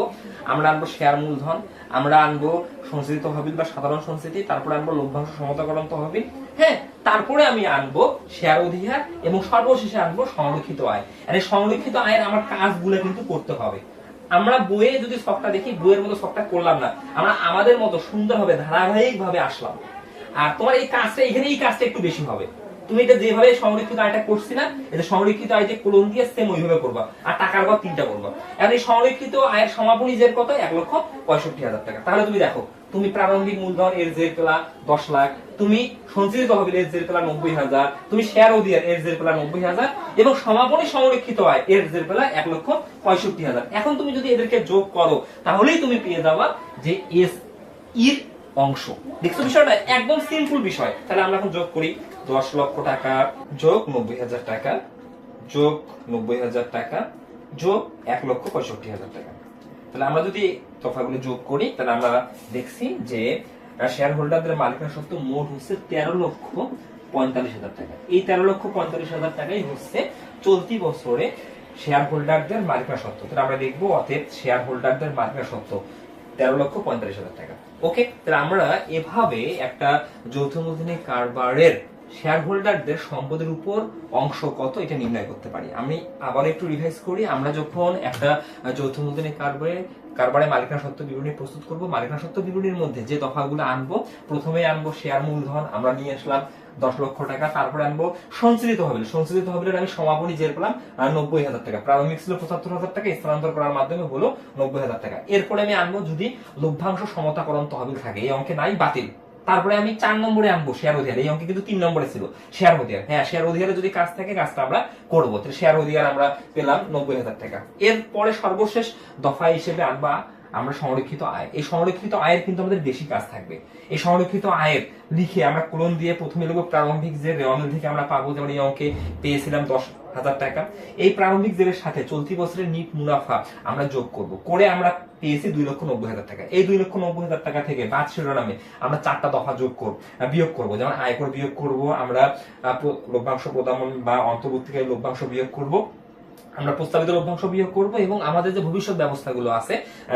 আমরা আনব শেয়ার মূলধন, আমরা আনব সংশোধিত তহবিল বা সাধারণ সংস্কৃতি তারপরে আনব লভ্যাংশ সমতাকরণ তহবিল। হ্যাঁ তারপরে আমি আনব শেয়ার অধিকার এবং সর্বশেষে আনব সংরক্ষিত আয়। এই সংরক্ষিত আয়ের আমার কাজগুলো কিন্তু করতে হবে। আমরা বইয়ে যদি সবটা দেখি, বইয়ের মতো সবটা করলাম না, আমরা আমাদের মতো সুন্দরভাবে ধারাবাহিক ভাবে আসলাম। আর তোমার এই কাজটা, এখানে এই কাজটা একটু বেশি হবে। তুমি এটা যেভাবে সংরক্ষিত আয়টা করছি না, এটা সংরক্ষিত আয় যে কোলন দিয়ে সেম ওইভাবে করবা। আর টাকার ঘর তিনটা করবা। এখন এই সংরক্ষিত আয়ের সমাপনী জের কত? এক লক্ষ পঁয়ষট্টি হাজার টাকা। তাহলে তুমি দেখো, তুমি প্রারম্ভিক মূলধন এর জের পেলা দশ লাখ, তুমি সঞ্চিত তহবিল এর জের পেলা নব্বই হাজার, তুমি শেয়ার অধিয়ার এর জের পেলা নব্বই হাজার, এবং সমাপনী সংরক্ষিত আয় এর জের পেলা এক লক্ষ পঁয়ষট্টি হাজার। এখন তুমি যদি এদেরকে যোগ করো, তাহলেই তুমি পেয়ে যাবা যে এস ইর অংশ। দেখছ বিষয়টা? একদম সিম্পল বিষয়। তাহলে আমরা এখন যোগ করি। দশ লক্ষ টাকা যোগ নব্বই হাজার টাকা, যোগ নব্বই হাজার টাকা, যোগ এক লক্ষ পঁয়ষট্টি হাজার টাকা। তাহলে আমরা যদি তফাগুলো যোগ করি, তাহলে আমরা দেখছি যে শেয়ার হোল্ডারদের মালিকানা সত্ত্ব মোট হচ্ছে তেরো লক্ষ পঁয়তাল্লিশ হাজার টাকা। এই তেরো লক্ষ পঁয়তাল্লিশ হাজার টাকাই হচ্ছে চলতি বছরে শেয়ার হোল্ডারদের মালিকানা সত্ত্ব। তাহলে আমরা দেখব অতএব শেয়ার হোল্ডারদের মালিকানা সত্ত্ব তেরো লক্ষ পঁয়তাল্লিশ হাজার টাকা। ওকে তাহলে আমরা এভাবে একটা যৌথ কারবারের শেয়ার হোল্ডারদের সম্পদের উপর অংশ কত এটা নির্ণয় করতে পারি। আমি আবার একটু রিভাইজ করি। আমরা যখন একটা যৌথ মূলধনী কারবারে কারবারে মালিকানা সত্ত্ব বিবরণী প্রস্তুত করব, মালিকানা সত্ত্ব বিবরণীর মধ্যে যে দফাগুলো আনব প্রথমে আনব শেয়ার মূলধন, আমরা নিয়ে আসলাম দশ লক্ষ টাকা, তারপরে আনব সঞ্চিত তহবিল সঞ্চিত তহবিলের আমি সমাপনী জের পেলাম নব্বই হাজার টাকা। প্রারম্ভিক ছিল পঁচাত্তর হাজার টাকা, স্থানান্তর করার মাধ্যমে হলো নব্বই হাজার টাকা। এরপরে আমি আনব যদি লভ্যাংশ সমতাকরণ তহবিল থাকে, এই অঙ্কে নাই, বাতিল। তারপরে আমি চার নম্বরে আনব শেয়ার অধিকার এই অঙ্কে কিন্তু তিন নম্বরে ছিল শেয়ার অধিকার হ্যাঁ শেয়ার অধিকারে যদি কাজ থাকে, কাজটা আমরা করব। শেয়ার অধিকার আমরা পেলাম নব্বই হাজার টাকা। এরপরে সর্বশেষ দফা হিসেবে আনবা আমরা সংরক্ষিত আয় এই সংরক্ষিত আয়ের কিন্তু আমাদের বেশি কাজ থাকবে। এই সংরক্ষিত আয়ের লিখে আমরা কোলন দিয়ে প্রথমে লিখব প্রারম্ভিক যে রেওয়ামিল থেকে আমরা পাবো, যেমন এই অঙ্কে পেয়েছিলাম দশ হাজার টাকা। এই প্রারম্ভিক জেরের সাথে চলতি বছরের নিট মুনাফা আমরা যোগ করব। করে আমরা পেয়েছি দুই লক্ষ নব্বই হাজার টাকা। এই দুই লক্ষ নব্বই হাজার টাকা থেকে বাদ শিরোনামে আমরা চারটা দফা যোগ করব বিয়োগ করব। যেমন আয়কর বিয়োগ করব, আমরা লভ্যাংশ প্রদান বা অন্তর্বর্তীকালীন লভ্যাংশ বিয়োগ করব। আমরা প্রস্তাবিত লভ্যাংশ বিয়োগ করব এবং আমাদের যে ভবিষ্যৎ ব্যবস্থাগুলো আছে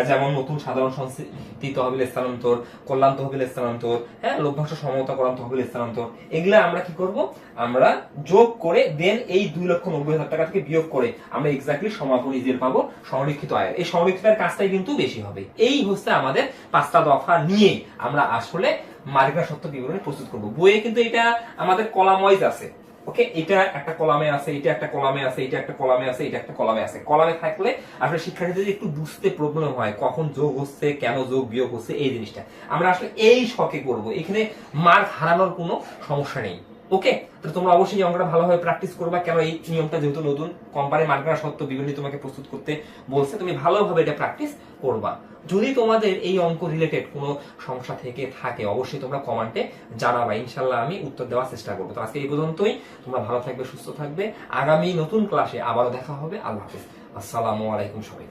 যেমন নতুন সাধারণ সংস্কৃতি, তহবিল স্থানান্তর, কল্যাণ তহবিল স্থানান্তর হ্যাঁ লভ্যাংশ সমতাকরণ তহবিল স্থানান্তর, এগুলা আমরা কি করব? আমরা যোগ করে দেন এই দুই লক্ষ নব্বই হাজার টাকা থেকে বিয়োগ করে আমরা এক্স্যাক্টলি সমাপনী জের পাবো, সংরক্ষিত আয় এই সংরক্ষিত আয়ের কাজটাই কিন্তু বেশি হবে। এই হচ্ছে আমাদের পাঁচটা দফা নিয়ে আমরা আসলে মালিকানা সত্য বিবরণী প্রস্তুত করব। বইয়ে কিন্তু এটা আমাদের কলাম ওয়াইজ আছে। ওকে এটা একটা কলামে আছে, এটা একটা কলামে আছে, এটা একটা কলামে আছে, এটা একটা কলামে আছে। কলামে থাকলে আসলে শিক্ষার্থীদের একটু বুঝতে প্রবলেম হয়, কখন যোগ হচ্ছে, কেন যোগ বিয়োগ হচ্ছে, এই জিনিসটা। আমরা আসলে এই শখে করব, এখানে মার্ক হারানোর কোনো সমস্যা নেই। ওকে তো তোমরা অবশ্যই এই অঙ্কটা ভালোভাবে প্র্যাকটিস করবা, কেন এই নিয়মটা যেহেতু নতুন কোম্পানি মার্কার সত্ত্বেও বিভিন্ন তোমাকে প্রস্তুত করতে বলছে, তুমি ভালোভাবে এটা প্র্যাকটিস করবা। যদি তোমাদের এই অঙ্ক রিলেটেড কোনো সমস্যা থেকে থাকে, অবশ্যই তোমরা কমেন্টে জানাবা। ইনশাল্লাহ আমি উত্তর দেওয়ার চেষ্টা করব। তো আজকে এই পর্যন্তই। তোমরা ভালো থাকবে, সুস্থ থাকবে। আগামী নতুন ক্লাসে আবারও দেখা হবে। আল্লাহ হাফিজ। আসসালামু আলাইকুম সবাই